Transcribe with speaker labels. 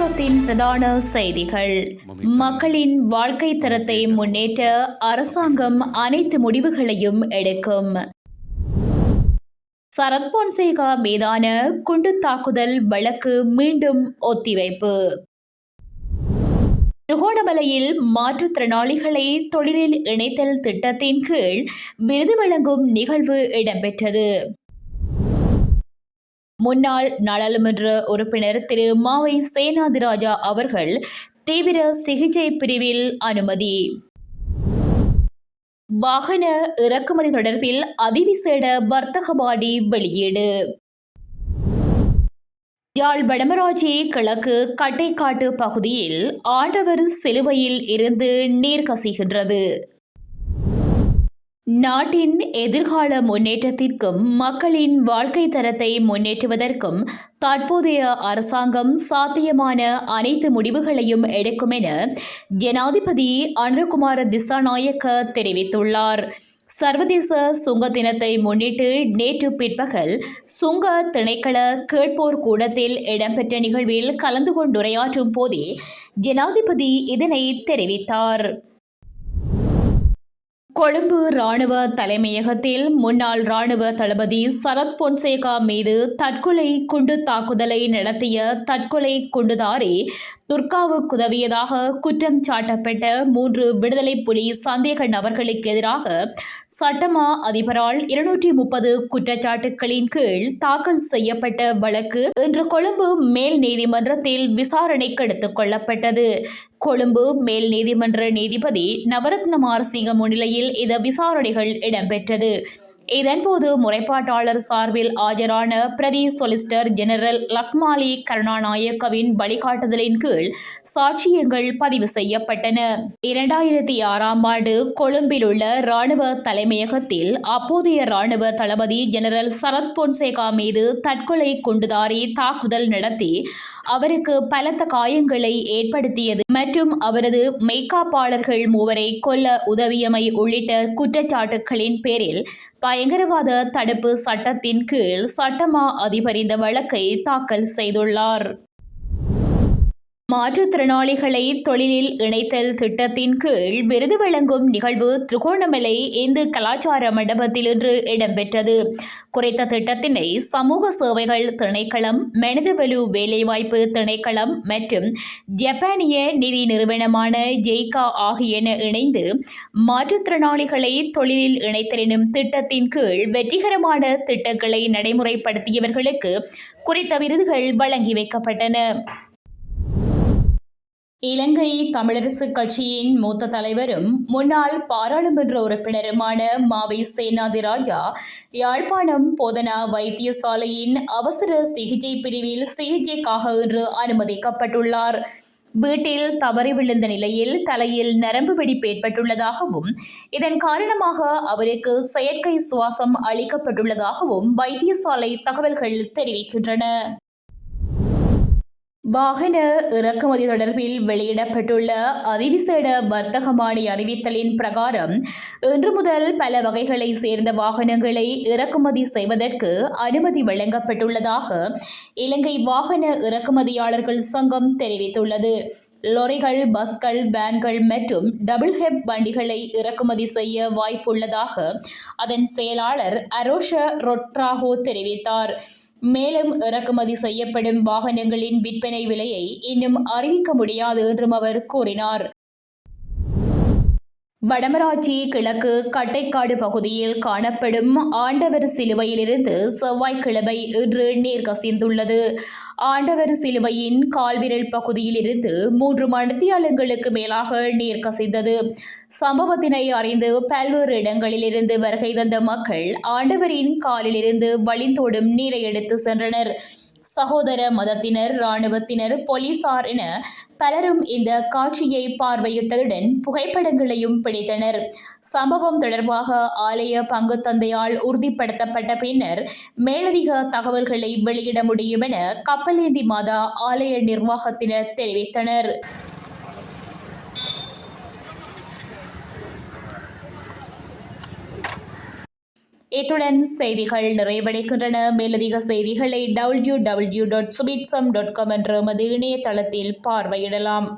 Speaker 1: தேசத்தின் பிரதான செய்திகள். மக்களின் வாழ்க்கை தரத்தை முன்னேற்ற அரசாங்கம் அனைத்து முடிவுகளையும் எடுக்கும். சரத்பொன்சேகா மீதான குண்டு தாக்குதல் வழக்கு மீண்டும் ஒத்திவைப்பு. திருகோணமலையில் மாற்றுத்திறனாளிகளை தொழிலில் இணைத்தல் திட்டத்தின் கீழ் விருது வழங்கும் நிகழ்வு இடம்பெற்றது. முன்னாள் நாடாளுமன்ற உறுப்பினர் திரு மாவை சேனாதிராஜா அவர்கள் தீவிர சிகிச்சை பிரிவில் அனுமதி. வாகன இறக்குமதி தொடர்பில் அதிவிசேட வர்த்தகபாடி வெளியீடு. யாழ் வடமராட்சி கிழக்கு கட்டைக்காட்டு பகுதியில் ஆண்டவர் சிலுவையில் இருந்து நீர் கசிகின்றது. நாட்டின் எதிர்கால முன்னேற்றத்திற்கும் மக்களின் வாழ்க்கை தரத்தை முன்னேற்றுவதற்கும் தற்போதைய அரசாங்கம் சாத்தியமான அனைத்து முடிவுகளையும் எடுக்கும் என ஜனாதிபதி அனுகுமார திசாநாயக்க தெரிவித்துள்ளார். சர்வதேச சுங்க தினத்தை முன்னிட்டு நேற்று பிற்பகல் சுங்க திணைக்கள கேட்போர் கூடத்தில் இடம்பெற்ற நிகழ்வில் கலந்து கொண்டுரையாற்றும் போதே ஜனாதிபதி இதனை தெரிவித்தார். கொழும்பு ராணுவ தலைமையகத்தில் முன்னாள் ராணுவ தளபதி சரத் பொன்சேகா மீது தற்கொலை குண்டு தாக்குதலை நடத்திய தற்கொலை குண்டுதாரி துர்காவுக்கு உதவியதாக குற்றம் சாட்டப்பட்ட மூன்று விடுதலை புலி சந்தேக நபர்களுக்கு எதிராக சட்டமா அதிபரால் இருநூற்றி முப்பது குற்றச்சாட்டுகளின் கீழ் தாக்கல் செய்யப்பட்ட வழக்கு இன்று கொழும்பு மேல் நீதிமன்றத்தில் விசாரணைக்கு எடுத்துக் கொள்ளப்பட்டது. கொழும்பு மேல் நீதிமன்ற நீதிபதி நவரத்ன சிங்க முன்னிலையில் இந்த விசாரணைகள் இடம்பெற்றது. இதன்போது முறைப்பாட்டாளர் சார்பில் ஆஜரான பிரதி சொலிசிட்டர் ஜெனரல் லக்மாலி கருணாநாயக்கவின் வழிகாட்டுதலின் கீழ் சாட்சியங்கள் பதிவு செய்யப்பட்டன. இரண்டாயிரத்தி ஆறாம் ஆண்டு கொழும்பில் உள்ள ராணுவ தலைமையகத்தில் அப்போதைய ராணுவ தளபதி ஜெனரல் சரத் பொன்சேகா மீது தற்கொலை குண்டுதாரி தாக்குதல் நடத்தி அவருக்கு பலத்த காயங்களை ஏற்படுத்தியது. மற்றும் அவரது மெய்காப்பாளர்கள் மூவரை கொல்ல உதவியமை உள்ளிட்ட குற்றச்சாட்டுகளின் பேரில் பயங்கரவாத தடுப்பு சட்டத்தின் கீழ் சட்டமா அதிபர் இந்த வழக்கை தாக்கல் செய்துள்ளார். மாற்றுத்திறனாளிகளை தொழிலில் இணைத்தல் திட்டத்தின் கீழ் விருது வழங்கும் நிகழ்வு திருகோணமலை இந்து கலாச்சார மண்டபத்தில் இன்று இடம்பெற்றது. குறித்த திட்டத்தினை சமூக சேவைகள் திணைக்களம் மனிதவலு வேலைவாய்ப்பு திணைக்களம் மற்றும் ஜப்பானிய நிதி நிறுவனமான ஜெய்கா ஆகியன இணைந்து மாற்றுத்திறனாளிகளை தொழிலில் இணைத்தலினும் திட்டத்தின் கீழ் வெற்றிகரமான திட்டங்களை நடைமுறைப்படுத்தியவர்களுக்கு குறித்த விருதுகள் வழங்கி வைக்கப்பட்டன. இலங்கை தமிழரசு கட்சியின் மூத்த தலைவரும் முன்னாள் பாராளுமன்ற உறுப்பினருமான மாவை சேனாதிராஜா யாழ்ப்பாணம் போதனா வைத்தியசாலையின் அவசர சிகிச்சை பிரிவில் சிகிச்சைக்காக இன்று அனுமதிக்கப்பட்டுள்ளார். வீட்டில் தவறி விழுந்த நிலையில் தலையில் நரம்பு வெடிப்பு ஏற்பட்டுள்ளதாகவும் இதன் காரணமாக அவருக்கு செயற்கை சுவாசம் அளிக்கப்பட்டுள்ளதாகவும் வைத்தியசாலை தகவல்கள் தெரிவிக்கின்றன. வாகன இறக்குமதி தொடர்பில் வெளியிடப்பட்டுள்ள அதிவிசேட வர்த்தகமானி அறிவித்தலின் பிரகாரம் இன்று முதல் பல வகைகளை சேர்ந்த வாகனங்களை இறக்குமதி செய்வதற்கு அனுமதி வழங்கப்பட்டுள்ளதாக இலங்கை வாகன இறக்குமதியாளர்கள் சங்கம் தெரிவித்துள்ளது. லொரிகள் பஸ்கள் வேன்கள் மற்றும் டபுள் ஹெப் வண்டிகளை இறக்குமதி செய்ய வாய்ப்புள்ளதாக அதன் செயலாளர் அரோஷ ரொட்ராகோ தெரிவித்தார். மேலும் இறக்குமதி செய்யப்படும் வாகனங்களின் விற்பனை விலையை இன்னும் அறிவிக்க முடியாது என்றும் அவர் கூறினார். வடமராட்சி கிழக்கு கட்டைக்காடு பகுதியில் காணப்படும் ஆண்டவர் சிலுவையிலிருந்து செவ்வாய்க்கிழமை இன்று நீர் கசிந்துள்ளது. ஆண்டவர் சிலுவையின் கால்விரல் பகுதியிலிருந்து மூன்று மணித்தியாலங்களுக்கு மேலாக நீர் கசிந்தது. சம்பவத்தினை அறிந்து பல்வேறு இடங்களிலிருந்து வருகை தந்த மக்கள் ஆண்டவரின் காலிலிருந்து வழிந்தோடும் நீரை எடுத்து சென்றனர். சகோதர மதத்தினர் இராணுவத்தினர் போலீசார் என பலரும் இந்த காட்சியை பார்வையிட்டதுடன் புகைப்படங்களையும் பிடித்தனர். சம்பவம் தொடர்பாக ஆலய பங்கு தந்தையால் உறுதிப்படுத்தப்பட்ட பின்னர் மேலதிக தகவல்களை வெளியிட முடியும் என கப்பலேந்தி மாதா ஆலய நிர்வாகத்தினர் தெரிவித்தனர். இத்துடன் செய்திகள் நிறைவடைகின்றன. மேலதிக செய்திகளை W W dot Subitcham dot com என்ற எமது இணையதளத்தில் பார்வையிடலாம்.